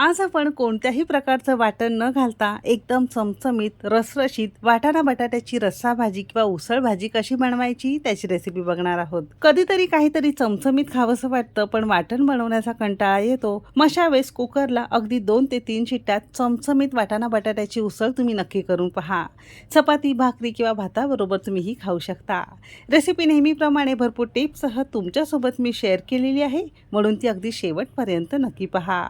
आज आपण कोणत्याही प्रकारचं वाटण न घालता एकदम चमचमीत रसरशीत वाटाणा बटाट्याची रस्सा भाजी किंवा उसळ भाजी कशी बनवायची त्याची रेसिपी बघणार आहोत. कधीतरी काहीतरी चमचमीत खावंसं वाटतं पण वाटण बनवण्याचा कंटाळा येतो. मशा वेळेस कुकरला अगदी दोन ते तीन शिट्ट्यात चमचमीत वाटाणा बटाट्याची उसळ तुम्ही नक्की करून पहा. चपाती भाकरी किंवा भाताबरोबर तुम्ही ही खाऊ शकता. रेसिपी नेहमीप्रमाणे भरपूर टिप्ससह तुमच्यासोबत मी शेअर केलेली आहे. म्हणून ती अगदी शेवटपर्यंत नक्की पहा.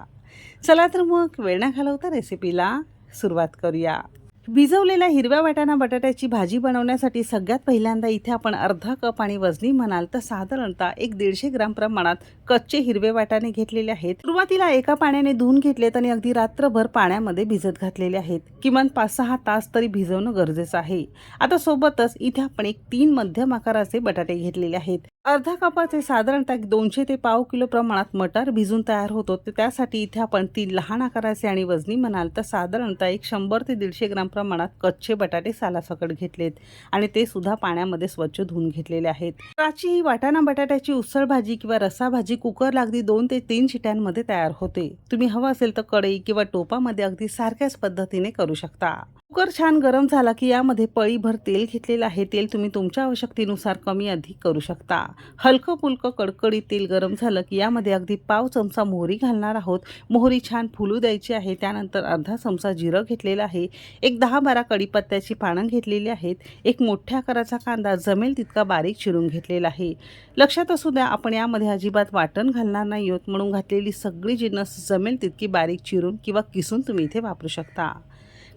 चला तर मग वेळ न घालवता रेसिपीला सुरुवात करूया. भिजवलेल्या हिरव्या वाटाणा बटाट्याची भाजी बनवण्यासाठी सगळ्यात पहिल्यांदा इथे आपण अर्धा कप आणि वजनी म्हणाल तर साधारणतः एक दीडशे ग्राम प्रमाणात कच्चे हिरवे वाटाणे घेतलेले आहेत. सुरुवातीला एका पाण्याने धुवून घेतलेत आणि अगदी रात्रभर पाण्यामध्ये भिजत घातलेले आहेत. किमान पाच सहा तास तरी भिजवणं गरजेचं आहे. आता सोबतच इथे आपण एक तीन मध्यम आकाराचे बटाटे घेतलेले आहेत. अर्धा कपाचे साधारणतः एक दोनशे ते पाव किलो प्रमाणात मटार भिजून तयार होतो तर त्यासाठी इथे आपण ती लहान आकाराचे आणि वजनी म्हणाल तर साधारणतः एक शंभर ते दीडशे ग्राम प्रमाणात कच्चे बटाटे सालासकट घेतलेत आणि ते सुद्धा पाण्यामध्ये स्वच्छ धुवून घेतलेले आहेत. प्राची ही वाटाणा बटाट्याची उसळ भाजी किंवा रसा भाजी कुकर अगदी दोन ते तीन शिट्यांमध्ये तयार होते. तुम्ही हवं असेल तर कढई किंवा टोपामध्ये अगदी सारख्याच पद्धतीने करू शकता. कुकर छान गरम झाला की यामध्ये पळीभर तेल घेतलेलं आहे. तेल तुम्ही तुमच्या आवश्यकतेनुसार कमी अधिक करू शकता. हलकं फुलकं कडकडीत तेल गरम झालं की यामध्ये अगदी पाव चमचा मोहरी घालणार आहोत. मोहरी छान फुलू द्यायची आहे. त्यानंतर अर्धा चमचा जिरं घेतलेलं आहे. एक दहा बारा कडीपत्त्याची पानं घेतलेली आहेत. एक मोठ्या आकाराचा कांदा जमेल तितका बारीक चिरून घेतलेला आहे. लक्षात असू द्या आपण यामध्ये अजिबात वाटण घालणार नाही आहोत म्हणून घातलेली सगळी जिन्नस जमेल तितकी बारीक चिरून किंवा किसून तुम्ही इथे वापरू शकता.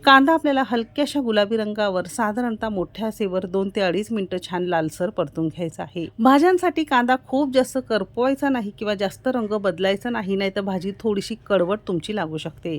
कांदा आपल्याला हलक्याशा गुलाबी रंगावर साधारणतः मोठ्या सेवर दोन ते अडीच मिनिटं छान लालसर परतून घ्यायचा आहे. भाज्यांसाठी कांदा खूप जास्त करपवायचा नाही किंवा जास्त रंग बदलायचा नाही नाही तर भाजी थोडीशी कडवट तुमची लागू शकते.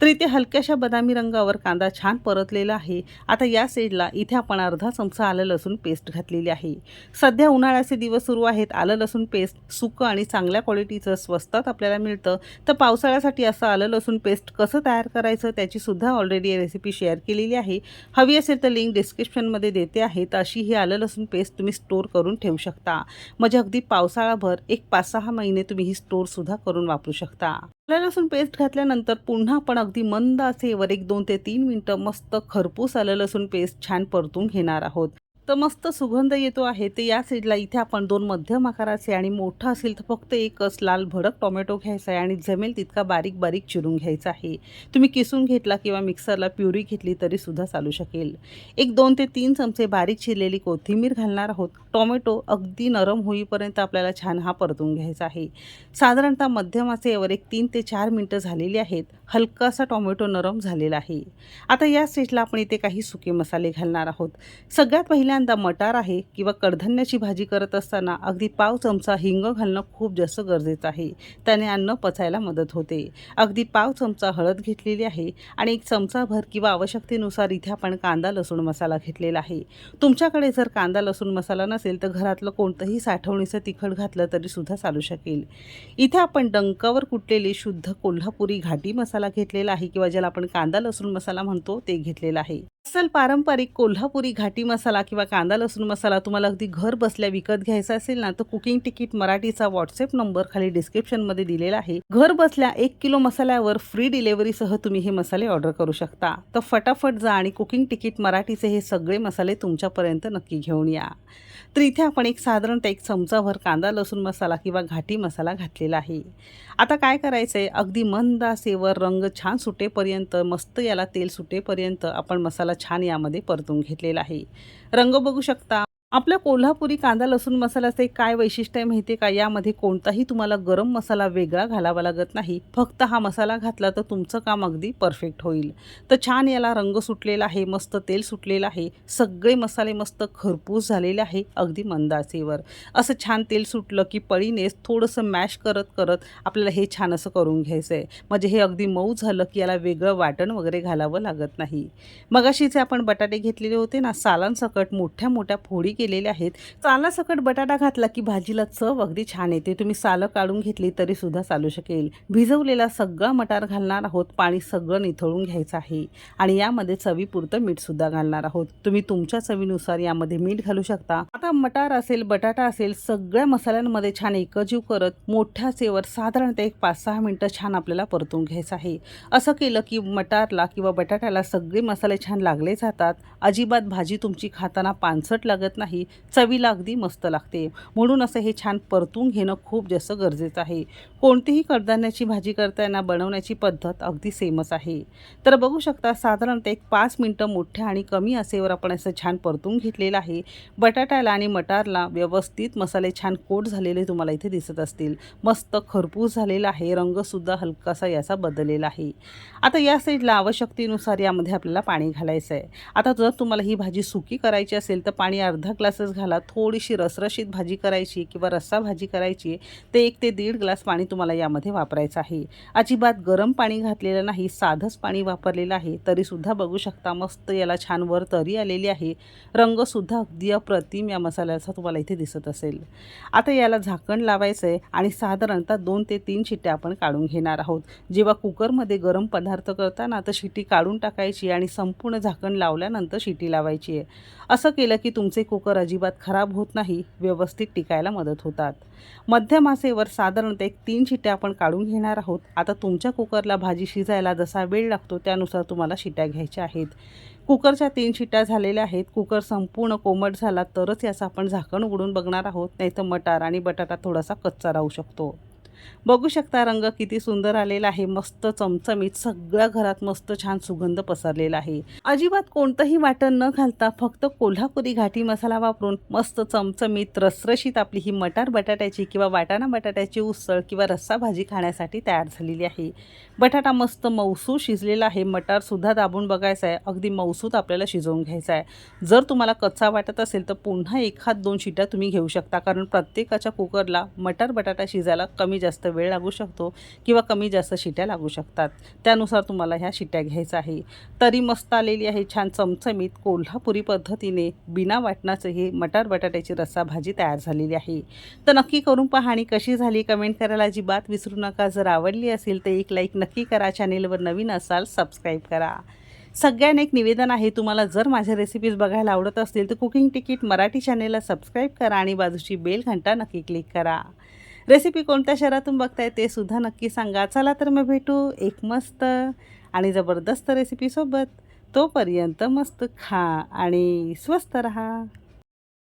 तर इथे हलक्याशा बदामी रंगावर कांदा छान परतलेला आहे. आता या साईडला इथे आपण अर्धा चमचा आलं लसूण पेस्ट घातलेली आहे. सध्या उन्हाळ्याचे दिवस सुरू आहेत. आलं लसूण पेस्ट सुकं आणि चांगल्या क्वालिटीचं स्वस्तात आपल्याला मिळतं. तर पावसाळ्यासाठी असं आलं लसूण पेस्ट कसं तयार करायचं त्याची सुद्धा ऑलरेडी रेसिपी शेअर केलेली आहे. हवी असेल तर लिंक डिस्क्रिप्शनमध्ये देते आहे. तर अशी ही आलं लसूण पेस्ट तुम्ही स्टोअर करून ठेवू शकता. म्हणजे अगदी पावसाळाभर एक पाच सहा महिने तुम्ही ही स्टोअरसुद्धा करून वापरू शकता. आलं लसूण पेस्ट घातल्यानंतर पुन्हा आपण अगदी मंद असेवर एक दोन ते तीन मिनटं मस्त खरपूस आलं लसूण पेस्ट छान परतून घेणार आहोत. तर मस्त सुगंध येतो आहे. ते या साईडला इथे आपण दोन मध्यम आकाराचे आणि मोठं असेल तर फक्त एकच लाल भडक टोमॅटो घ्यायचा आहे आणि जमेल तितका बारीक बारीक चिरून घ्यायचा आहे. तुम्ही किसून घेतला किंवा मिक्सरला प्युरी घेतली तरी सुद्धा चालू शकेल. एक दोन ते तीन चमचे बारीक चिरलेली कोथिंबीर घालणार आहोत. टोमॅटो अगदी नरम होईपर्यंत आपल्याला छान हा परतून घ्यायचा आहे. साधारणतः मध्यमाचेवर एक तीन ते चार मिनटं झालेली आहेत. हलकासा टोमॅटो नरम झालेला आहे. आता या स्टेजला आपण इथे काही सुके मसाले घालणार आहोत. सगळ्यात पहिल्यांदा मटार आहे किंवा कडधान्याची भाजी करत असताना अगदी पाव चमचा हिंग घालणं खूप जास्त गरजेचं आहे. त्याने अन्न पचायला मदत होते. अगदी पाव चमचा हळद घेतलेली आहे आणि एक चमचाभर किंवा आवश्यकतेनुसार इथे आपण कांदा लसूण मसाला घेतलेला आहे. तुमच्याकडे जर कांदा लसूण मसाला नसेल तर घरातलं कोणतंही साठवणीचं तिखट घातलं तरी सुद्धा चालू शकेल. इथे आपण डंकावर कुटलेले शुद्ध कोल्हापुरी घाटी मसाला घेतलेला आहे किंवा ज्याला आपण कांदा लसूण मसाला म्हणतो ते घेतलेला आहे. असल पारंपरिक कोल्हापुरी घाटी मसाला किंवा कांदा लसूण मसाला तुम्हाला अगदी घर बसल्या विकत घ्यायचा असेल ना तर कुकिंग तिकीट मराठीचा व्हॉट्सअप नंबर खाली डिस्क्रिप्शनमध्ये दिलेला आहे. घर बसल्या एक किलो मसाल्यावर फ्री डिलेव्हरीसह तुम्ही हे मसाले ऑर्डर करू शकता. तर फटाफट जा आणि कुकिंग तिकीट मराठीचे हे सगळे मसाले तुमच्यापर्यंत नक्की घेऊन या. तर इथे आपण एक साधारणतः एक चमचाभर कांदा लसूण मसाला किंवा घाटी मसाला घातलेला आहे. आता काय करायचं आहे अगदी मंद सेवर रंग छान सुटेपर्यंत मस्त याला तेल सुटेपर्यंत आपण मसाला छान यामध्ये परतून घेतलेला आहे. रंग बघू शकता. आपल्या कोल्हापुरी कांदा लसूण मसाल्याचं एक काय वैशिष्ट्य आहे माहिती आहे का? यामध्ये कोणताही तुम्हाला गरम मसाला वेगळा घालावा लागत नाही. फक्त हा मसाला घातला तर तुमचं काम अगदी परफेक्ट होईल. तर छान याला रंग सुटलेला आहे मस्त तेल सुटलेलं आहे. सगळे मसाले मस्त खरपूस झालेले आहे अगदी मंदासेवर असं छान तेल सुटलं की पळीनेच थोडंसं मॅश करत करत आपल्याला हे छान असं करून घ्यायचं आहे म्हणजे हे अगदी मऊ झालं की याला वेगळं वाटण वगैरे घालावं लागत नाही. मगाशीचे आपण बटाटे घेतलेले होते ना सालांसकट मोठ्या मोठ्या फोडी केलेले आहेत. सालासकट बटाटा घातला की भाजीला चव अगदी छान येते. तुम्ही सालं काढून घेतली तरी सुद्धा चालू शकेल. भिजवलेला सगळा मटार घालणार आहोत. पाणी सगळं निथळून घ्यायचं आहे. आणि यामध्ये चवीपुरतं मीठ सुद्धा घालणार आहोत. तुम्ही तुमच्या चवीनुसार यामध्ये मीठ घालू शकता. आता मटार असेल बटाटा असेल सगळ्या मसाल्यांमध्ये छान एकजीव करत मोठ्या चेवर साधारणतः एक पाच सहा मिनटं छान आपल्याला परतून घ्यायचं आहे. असं केलं की मटारला किंवा बटाट्याला सगळे मसाले छान लागले जातात. अजिबात भाजी तुमची खाताना पानसट लागत नाही. चवीला अगदी मस्त लागते. म्हणून असं हे छान परतून घेणं खूप जास्त गरजेचं आहे. कोणतीही कडधान्याची भाजी करताना बनवण्याची पद्धत अगदी सेमच आहे. तर बघू शकता साधारणतः एक पाच मिनटं मोठ्या आणि कमी असेवर आपण असं छान परतून घेतलेलं आहे. बटाट्याला आणि मटारला व्यवस्थित मसाले छान कोट झालेले तुम्हाला इथे दिसत असतील. मस्त खरपूस झालेला आहे. रंगसुद्धा हलकासा याचा बदललेला आहे. आता या साईडला आवश्यकतेनुसार यामध्ये आपल्याला पाणी घालायचं आहे आता जर तुम्हाला ही भाजी सुकी करायची असेल तर पाणी अर्धा ग्लासच घाला थोडीशी रसरशीत भाजी करायची किंवा रस्सा भाजी करायची ते एक ते दीड ग्लास पाणी तुम्हाला यामध्ये वापरायचं आहे. अजिबात गरम पाणी घातलेलं नाही साधंच पाणी वापरलेलं आहे तरीसुद्धा बघू शकता मस्त याला छान वर तरी आलेली आहे. रंगसुद्धा अगदी अप्रतिम या मसाल्याचा तुम्हाला इथे दिसत असेल. आता याला झाकण लावायचं आहे आणि साधारणतः दोन ते तीन शिट्ट्या आपण काढून घेणार आहोत. जेव्हा कुकरमध्ये गरम पदार्थ करताना तर शिटी काढून टाकायची आणि संपूर्ण झाकण लावल्यानंतर शिटी लावायची आहे. असं केलं की तुमचे कुकर अजिबात खराब होत नाही व्यवस्थित टिकायला मदत होतात. मध्यम आसेवर साधारणतः एक तीन शिट्ट्या आपण काढून घेणार आहोत. आता तुमच्या कुकरला भाजी शिजायला जसा वेळ लागतो त्यानुसार तुम्हाला शिट्ट्या घ्यायच्या आहेत. कुकरच्या तीन शिट्ट्या झालेल्या आहेत. कुकर संपूर्ण कोमट झाला तरच याचं आपण झाकण उघडून बघणार आहोत. नाही तर मटार आणि बटाटा थोडासा कच्चा राहू शकतो. बघू शकता रंग किती सुंदर आलेला आहे मस्त चमचमीत सगळ्या घरात मस्त छान सुगंध पसरलेला आहे. अजिबात कोणतंही वाटण न घालता फक्त कोल्हापुरी घाटी मसाला वापरून मस्त चमचमीत रसरशीत आपली ही मटार बटाट्याची किंवा वाटाणा बटाट्याची उसळ किंवा रस्सा भाजी खाण्यासाठी तयार झालेली आहे. बटाटा मस्त मौसू शिजलेला आहे मटारसुद्धा दाबून बघायचा आहे अगदी मौसूत आपल्याला शिजवून घ्यायचा आहे. जर तुम्हाला कच्चा वाटत असेल तर पुन्हा एखाद दोन शिट्या तुम्ही घेऊ शकता कारण प्रत्येकाच्या कुकरला मटार बटाटा शिजायला कमी जास्त जास्त वेळ लागू शकतो किंवा कमी जास्त शिट्या लागू शकतात. त्यानुसार तुम्हाला ह्या शिट्या घ्यायचा आहे. तरी मस्त आलेली आहे छान चमचमीत कोल्हापुरी पद्धतीने बिना वाटणाचं हे मटार बटाट्याची रस्सा भाजी तयार झालेली आहे. तर नक्की करून पहा आणि कशी झाली कमेंट करायला अजिबात विसरू नका. जर आवडली असेल तर एक लाईक नक्की करा. चॅनेलवर नवीन असाल सबस्क्राईब करा. सगळ्यांना एक निवेदन आहे तुम्हाला जर माझ्या रेसिपीज बघायला आवडत असतील तर कुकिंग तिकीट मराठी चॅनेलला सबस्क्राईब करा आणि बाजूची बेल घंटा नक्की क्लिक करा. रेसिपी कोणत्या शहरातून बघताय ते सुद्धा नक्की सांगा. चला तर मग भेटू एक मस्त आणि जबरदस्त रेसिपीसोबत तोपर्यंत मस्त खा आणि स्वस्त रहा.